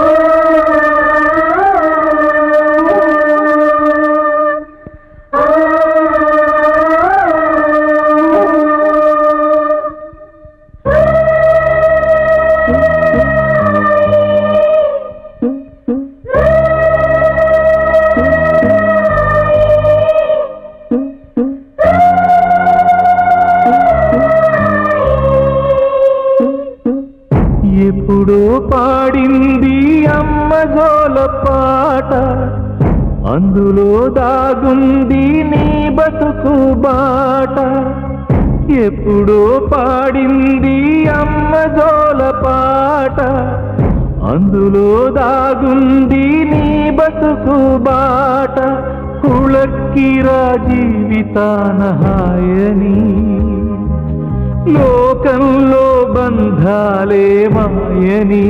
Oh! ఎప్పుడు పాడింది అమ్మ జోల పాట? అందులో దాగుంది నీ బతుకు బాట. ఎప్పుడో పాడింది అమ్మ జోల పాట? అందులో దాగుంది నీ బతుకు బాట. కుళక్కిరా జీవితాన హాయని. లోకంలో బంధాలే మాయని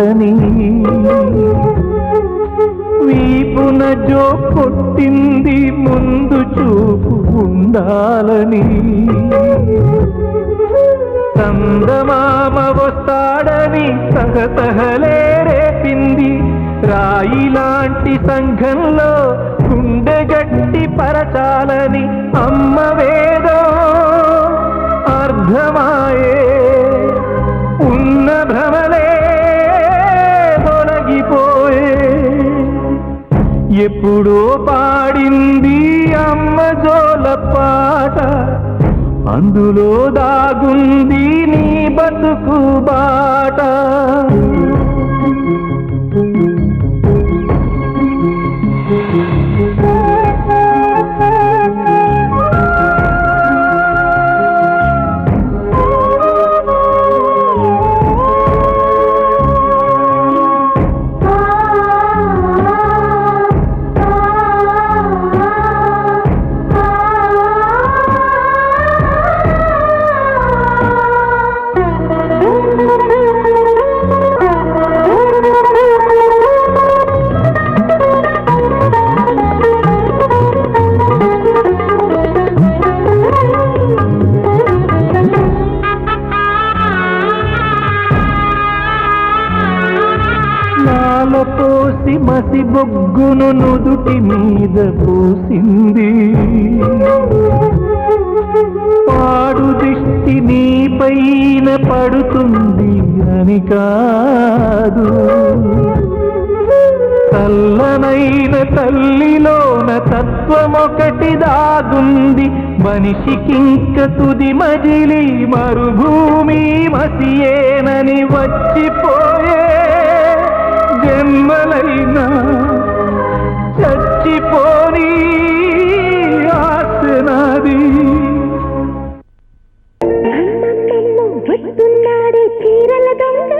బతుకని వీపున జో కొట్టింది ముందు చూపు ఉండాలని. చందమామ వస్తాడని తహతహలే రేపింది. రాయిలాంటి సంఘంలో గుండె గట్టి పరచాలని అమ్మ వేదో అర్థమాయే ఉన్న భ్రమలే ఎప్పుడో పాడింది అమ్మ జోల పాట. అందులో దాగుంది నీ బతుకు బాట. మసి బొగ్గును నుదుటి మీద పూసింది. పాడు దిష్టి నీ పైన పడుతుంది అని కాదు. తల్లనైన తల్లిలోన తత్వమొకటి దాగుంది. మనిషికింక తుది మజిలి మరుభూమి మసియేనని వచ్చిపోయే జన్మలైనా చచ్చిపోని ఆసనాది అమ్మమ్మమ్మ వస్తున్నాడే చీరల దొంగ.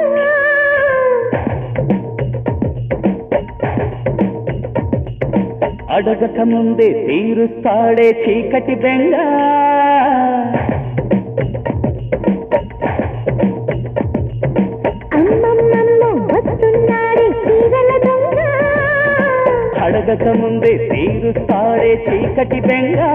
అడగక ముందే తీరుస్తాడే చీకటి బెంగ. అడగక ముందే తీరుస్తాడే చీకటి బెంగా.